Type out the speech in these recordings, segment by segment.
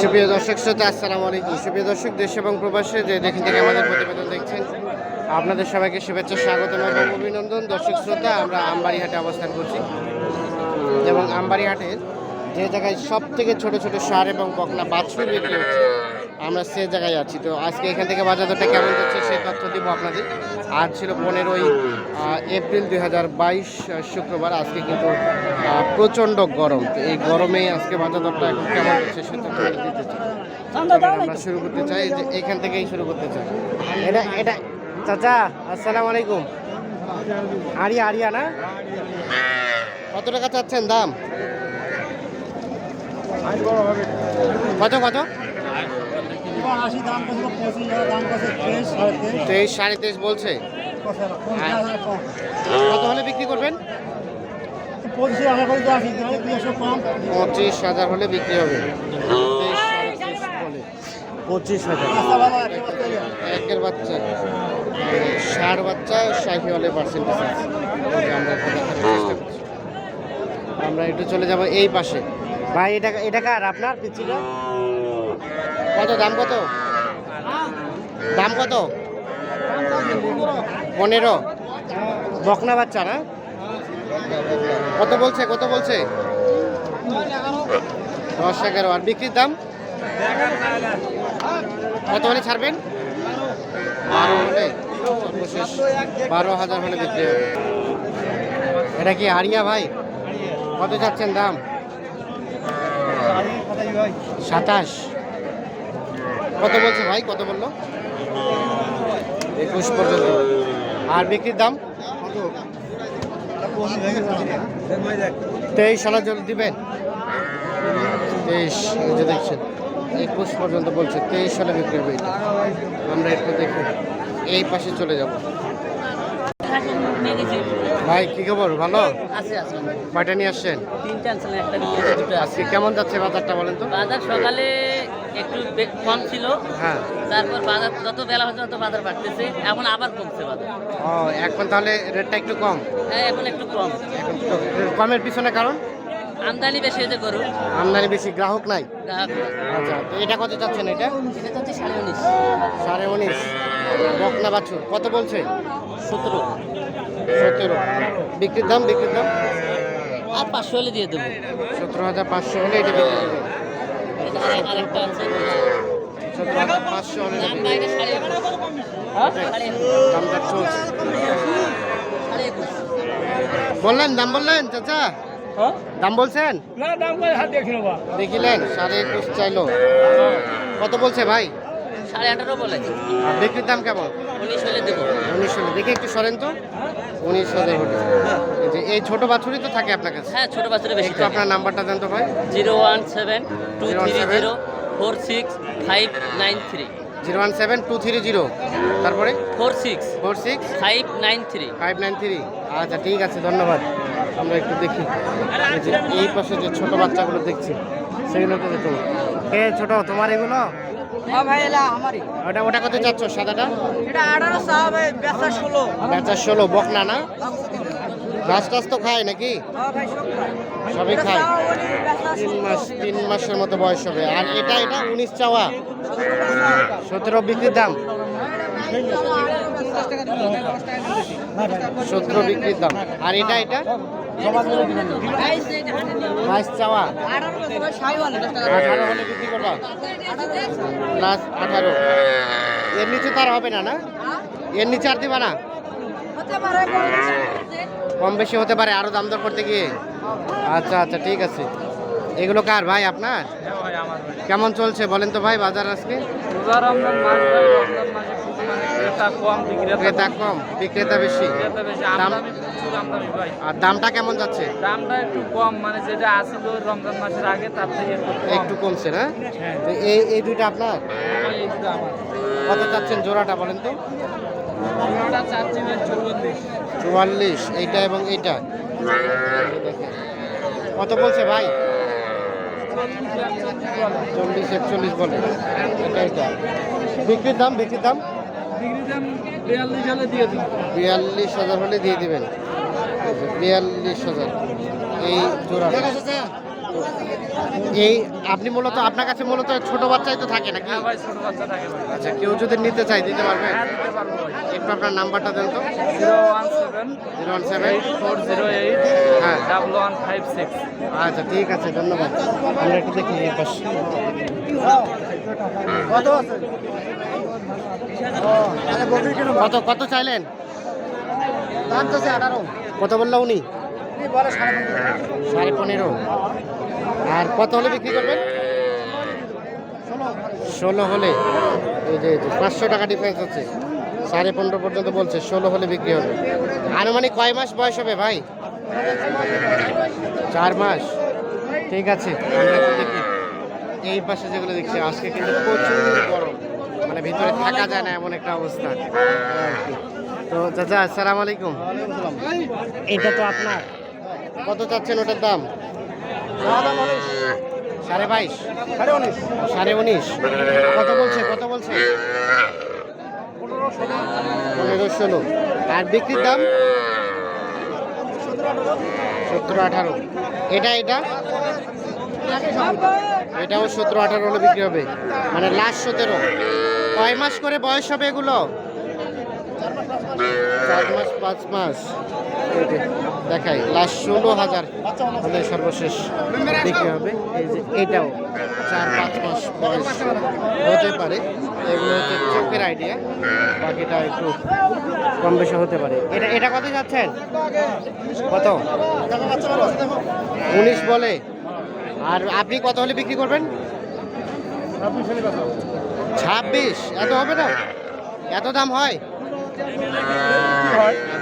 সুপ্রিয় দর্শক শ্রোতা, আসসালামু আলাইকুম। সুপ্রিয় দর্শক, দেশ এবং প্রবাসে যে যেখান থেকে আমাদের প্রতিবেদন দেখছেন, আপনাদের সবাইকে শুভেচ্ছা স্বাগত এবং অভিনন্দন। দর্শক শ্রোতা, আমরা আমবাড়িহাটে অবস্থান করছি। এবং আমবাড়িহাটের যে জায়গায় সব থেকে ছোট ছোট সার এবং বকনা বাছুর বিক্রি হচ্ছে। আমরা সে জায়গায় আছি। তো আজকে এখান থেকে বাজার দরটা কেমন যাচ্ছে সেই তথ্য দিব আপনাদের। আজ ছিল পনেরোই এপ্রিল দুই হাজার বাইশ শুক্রবার। আজকে কিন্তু প্রচণ্ড গরম। তো এই গরমে আজকে বাজার দরটা এখন কেমন যাচ্ছে সে তথ্য দিতে চাই। আমরা শুরু করতে চাই যে এখান থেকেই শুরু করতে চাই। এটা এটা চাচা আসসালামু আলাইকুম। আরিয়া আরিয়া না? কত টাকা চাচ্ছেন দাম? কত কত আশি দাম করছিল পঁচিশ হাজার দাম করছে তেইশ সাড়ে তেইশ। বলছে? কত হলে? বিক্রি করবেন? পঁচিশে হাজার হলে বিক্রি হবে। পঁচিশ হাজার। একের বাচ্চা। ষাট বাচ্চা শাহি হলে পার্সেন্টেজ আছে। আমরা একটু চলে যাব এই পাশে। ভাই, এটা এটা কার আপনার পিচ্ছিটা কত, দাম কত? দাম কত? পনেরো। বকনা বাচ্চা না? কত বলছে কত বলছে? দশ এগারো। আর বিক্রির দাম? কত হলে ছাড়বেন? বারো হলে। সর্বশেষ বারো হাজার হলে বিক্রি এটা কি আরিয়া ভাই? কত যাচ্ছেন দাম? সাতাশ। কত বলছে ভাই? কত বলল? একুশ পর্যন্ত। আর বিক্রির দাম? তেইশ সালের জন্য দিবেন? তেইশ যে দেখছেন। একুশ পর্যন্ত বলছে, তেইশ সালে বিক্রি হবে আমরা একটু দেখি এই পাশে চলে যাব। ভাই কি খবর? ভালো? কয়টা নিয়ে আসছেন? আজকে কেমন যাচ্ছে বাজারটা বলেন তো? বাজার সকালে একটু কম ছিল। হ্যাঁ। তারপর বাজার যত বেলা হচ্ছে তত বাজার বাড়তেছে। এখন আবার কমছে বাজার। ও এখন তাহলে রেটটা একটু কম? হ্যাঁ এখন একটু কম। এখন কমের পিছনে কারণ? আমদানি বেশি হয়েছে গরু? আমদানি বেশি গ্রাহক নাই? আচ্ছা তো এটা কত চাচ্ছেন এটা? এটা সাড়ে উনিশ। সাড়ে উনিশ। বকনা বাছুর কত বলছে? সতেরো। সতেরো। বিক্রির দাম বিক্রির দাম? আর পাঁচশো হলে দিয়ে দেবো। সতেরো হাজার পাঁচশো হলে এটা বিক্রি করবেন আরেকটা আছে। সতেরো হাজার পাঁচশো হলে এটা দাম বিক্রি বাইরে সাড়ে একুশ। হ্যাঁ। দামটা চলছে। বললেন দাম বললেন চাচা? দাম বলছেন? না দাম করে হাত দেখি নেবা দেখিলেন সাড়ে একুশ চাইলো। কত বলছে ভাই? সাড়ে আঠারো বলে। আর বিক্রির দাম কেমন? উনিশ হলে দেবো। উনিশ হলে। দেখে একটু সরেন তো। উনিশ হাজার হলে এই যে এই ছোট বাছুরই তো থাকে আপনার কাছে? হ্যাঁ ছোটো বাচ্চারা বেশি একটু আপনার নাম্বারটা দেন তো ভাই। Zero one seven two three 017 zero four six five nine three. Zero one seven two three zero. তারপরে? Four six four six five nine three. Five nine three. আচ্ছা ঠিক আছে ধন্যবাদ। আমরা একটু দেখি। এই পাশে যে ছোট বাচ্চাগুলো দেখছি সেগুলোকে দেখুন কে ছোট? তোমার এগুলো? হ্যাঁ ওটা ওটা কত চাচ্ছ সাদাটা? বেচা ষোলো। বকনা না? ঘাস টাস তো খায় নাকি? হ্যাঁ সবই খায়। তিন মাস তিন মাসের মতো বয়স হবে। আর এটা এটা উনিশ চাওয়া? সতেরো বিক্রির দাম? সতেরো বিক্রির দাম। আর এটা এটা? বাইশ চাওয়া। হলে বিক্রি করবা এর নিচে তার হবে না না? এর নিচে আর দিবা না? কম বেশি হতে পারে, আরও দাম দর করতে গিয়ে। আচ্ছা আচ্ছা ঠিক আছে। এগুলো কার ভাই আপনার? কেমন চলছে বলেন তো ভাই বাজার আজকে? মানে ক্রেতা কম বিক্রেতা ক্রেতা কম বিক্রেতা বেশি। আর দামটা কেমন যাচ্ছে? দামটা একটু কম মানে যেটা আসিল রমজান মাসের আগে তার থেকে একটু কমছে না? হ্যাঁ। তো এই এই দুইটা আপনার? কত চাচ্ছেন জোড়াটা বলেন তো? চাচ্ছি ভাই চুয়াল্লিশ। এইটা এবং এইটা। কত বলছে ভাই? চল্লিশ একচল্লিশ বলে। এটা এটা। বিক্রির দাম বিক্রির দাম? বিয়াল্লিশ হাজার হলে দিয়ে দিবেন। বিয়াল্লিশ হাজার। এই জোড়া এই আপনি মূলত আপনার কাছে মূলত ছোট বাচ্চাই তো থাকে নাকি? হ্যাঁ ভাই ছোট বাচ্চা থাকে আচ্ছা কেউ যদি নিতে চায় দিতে পারবে? হ্যাঁ দিতে পারব একটু আপনার নাম্বারটা দেন তো। Zero one seven zero one seven. Four zero eight হ্যাঁ। Double one five six. আচ্ছা ঠিক আছে ধন্যবাদ। আমরা একটু দেখি পাশে। কত আছে? কত কত চাইলেন? দাম তো আঠারো। কত বলল উনি? সাড়ে পনেরো। আর কত হলে বিক্রি করবেন? ষোলো হলে। এই যে পাঁচশো টাকা ডিফারেন্স হচ্ছে। সাড়ে পনেরো পর্যন্ত বলছে ষোলো হলে বিক্রি হবে। আনুমানিক কয় মাস বয়স হবে ভাই? চার মাস। ঠিক আছে এই পাশে যেগুলো দেখছি আজকে কিন্তু প্রচুর গরম। মানে ভিতরে থাকা যায় না এমন একটা অবস্থা। তো চাচা আসসালামু আলাইকুম। এটা তো আপনার। কত চাচ্ছেন ওটার দাম? সাড়ে বাইশ। সাড়ে উনিশ। সাড়ে উনিশ। কত বলছে? কত বলছে? পনেরো ষোলো। আর বিক্রির দাম? সতেরো আঠারো। এটা এটা? এটাও সতেরো আঠারো হলে বিক্রি হবে। মানে লাস্ট সতেরো। কয় মাস করে বয়স হবে এগুলো? চার মাস, পাঁচ মাস। দেখাই, লাস্ট ষোলো হাজার হলে সর্বশেষ বিক্রি হবে। এই যে এটাও চার, পাঁচ মাস বয়স হতে পারে। এগুলো হচ্ছে চোখের আইডিয়া বাকিটা একটু কম বেশি হতে পারে। এটা এটা কত যাচ্ছেন? কত? উনিশ বলে। আর আপনি কত হলে বিক্রি করবেন? ছাব্বিশ, এত হবে না? এত দাম হয়?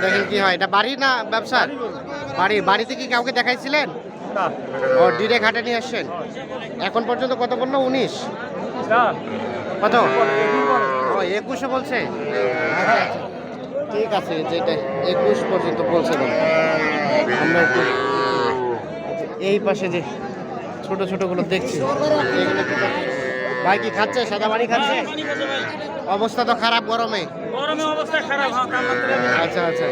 দেখেন কি হয় এটা বাড়ি না ব্যবসা? বাড়ি বাড়িতে কি কাউকে দেখাইছিলেন? ও ডিরে ঘাটে নিয়ে আসছেন? এখন পর্যন্ত কত বলল? উনিশ। কত? ও একুশে বলছে? আচ্ছা, আচ্ছা। ঠিক আছে যেটা একুশ পর্যন্ত বলছে আমরা একটু এই পাশে যে ছোট ছোটগুলো দেখছি এগুলো দেখছি? ভাই কি খাচ্ছে? সাদা বাড়ি খাচ্ছে? অবস্থা তো খারাপ গরমে। গরমে অবস্থা খারাপ হ্যাঁ আচ্ছা আচ্ছা।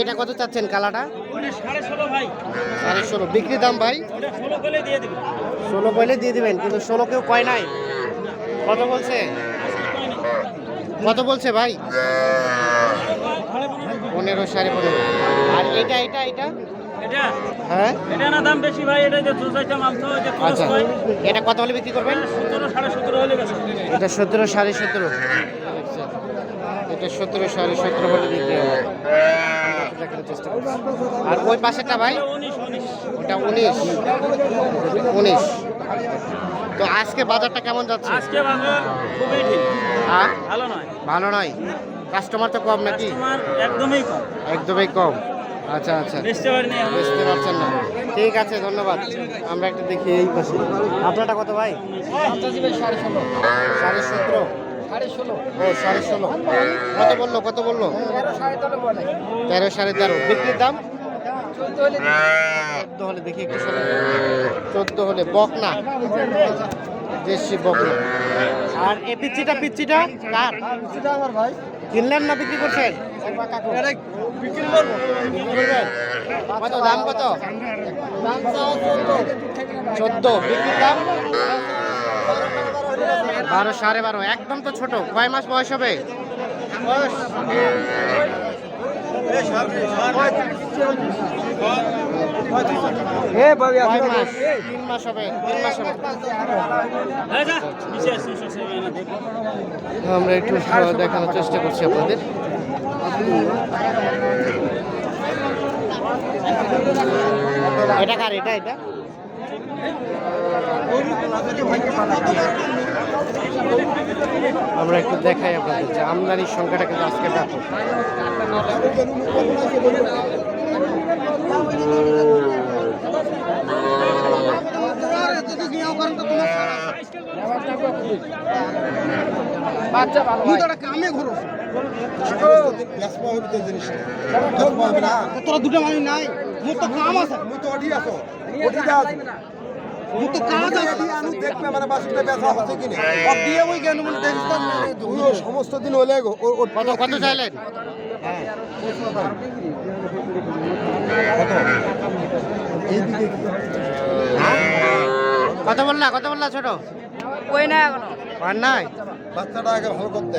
এটা কত চাচ্ছেন কালাটা? সাড়ে ষোলো বিক্রি দাম ভাই? ষোলো করে দিয়ে কইলে দিবেন কিন্তু ষোলো কেউ কয় নাই? কত বলছে? কত বলছে ভাই? পনেরো সাড়ে পনেরো। আর এটা এটা এটা? হ্যাঁ? এটা না দাম বেশি ভাই? এটা যে চুষাইতে মাল তো যে আচ্ছা। এটা কত হলে বিক্রি করবেন? সতেরো সাড়ে সতেরো হলে এটা সতেরো সাড়ে সতেরো। এটা সতেরো সাড়ে সতেরো হলে বিক্রি হবে। আমরা চেষ্টা করছি। আর ওই পাশেরটা ভাই? ওটা উনিশ উনিশ। তো আজকে বাজারটা কেমন যাচ্ছে? আজকে বাজার খুবই ঠিক। ভালো নয়। ভালো নয়। কাস্টমার তো কম নাকি? একদমই কম। একদমই কম। আচ্ছা আচ্ছা। বুঝতে পারছেন না। ঠিক আছে ধন্যবাদ। আমরা একটা দেখি এই পাশে। আপনারটা কত ভাই? সাড়ে সতেরো। ও সাড়ে ষোলো। কত বলল কত বলল? তেরো সাড়ে তেরো বিক্রির দাম? চোদ্দ হলে দেখি একটু চোদ্দ হলে বক না দেশি বক না আর এ পিচ্ছিটা পিচ্ছিটা? কার? আমার ভাই। কিনলেন না বিক্রি করছেন? কত, দাম কত? চোদ্দ। বিক্রির দাম? বারো, সাড়ে বারো। একদম তো ছোট। কয় মাস বয়স হবে? কয় আমরা একটু দেখানোর চেষ্টা করছি আপনাদের। এটা কার এটা এটা? আমরা একটু দেখাই আপনাদের যে আমদানির সংখ্যাটা কিন্তু আজকে ব্যাপক। তোরা দুটো মানুষ নাই মোর তো কাম আছে। মোর তো কাজ আছে। দিয়ে ওই মানে সমস্ত দিন হলে গো, ও- ও- কত কত চাইলেন? কত বললা কত বললা ছোট? ওই না এখনও। আর নাই? বাচ্চাটা আগে ভালো করতে।